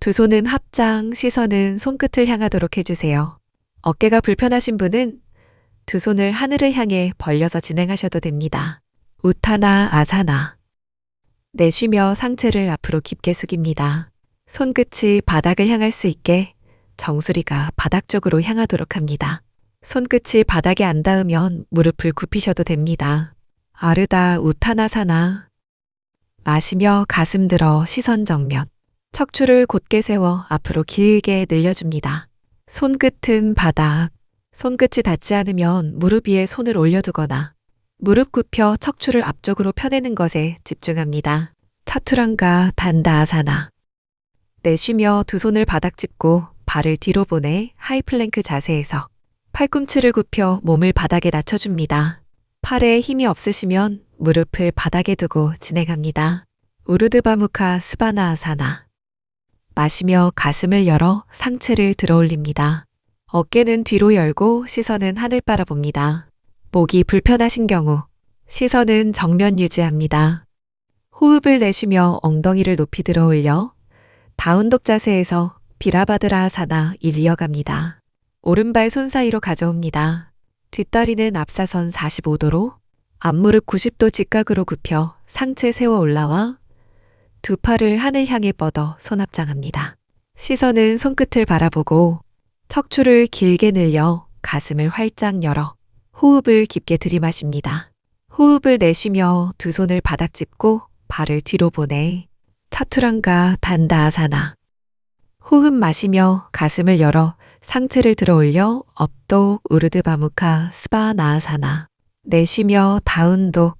두 손은 합장, 시선은 손끝을 향하도록 해주세요. 어깨가 불편하신 분은 두 손을 하늘을 향해 벌려서 진행하셔도 됩니다. 우타나 아사나. 내쉬며 상체를 앞으로 깊게 숙입니다. 손끝이 바닥을 향할 수 있게 정수리가 바닥 쪽으로 향하도록 합니다. 손끝이 바닥에 안 닿으면 무릎을 굽히셔도 됩니다. 아르다 우타나사나. 마시며 가슴 들어 시선 정면. 척추를 곧게 세워 앞으로 길게 늘려줍니다. 손끝은 바닥. 손끝이 닿지 않으면 무릎 위에 손을 올려두거나 무릎 굽혀 척추를 앞쪽으로 펴내는 것에 집중합니다. 차투랑가 단다아사나. 내쉬며 두 손을 바닥 짚고 발을 뒤로 보내 하이플랭크 자세에서 팔꿈치를 굽혀 몸을 바닥에 낮춰줍니다. 팔에 힘이 없으시면 무릎을 바닥에 두고 진행합니다. 우르드바무카 스바나아사나. 마시며 가슴을 열어 상체를 들어 올립니다. 어깨는 뒤로 열고 시선은 하늘 바라봅니다. 목이 불편하신 경우 시선은 정면 유지합니다. 호흡을 내쉬며 엉덩이를 높이 들어 올려 다운독 자세에서 비라바드라사나 일 이어갑니다. 오른발 손 사이로 가져옵니다. 뒷다리는 앞사선 45도로 앞무릎 90도 직각으로 굽혀 상체 세워 올라와 두 팔을 하늘 향해 뻗어 손합장합니다. 시선은 손끝을 바라보고 척추를 길게 늘려 가슴을 활짝 열어 호흡을 깊게 들이마십니다. 호흡을 내쉬며 두 손을 바닥 짚고 발을 뒤로 보내 차투랑가 단다아사나. 호흡 마시며 가슴을 열어 상체를 들어 올려 업독 우르드 바무카 스바나아사나. 내쉬며 다운독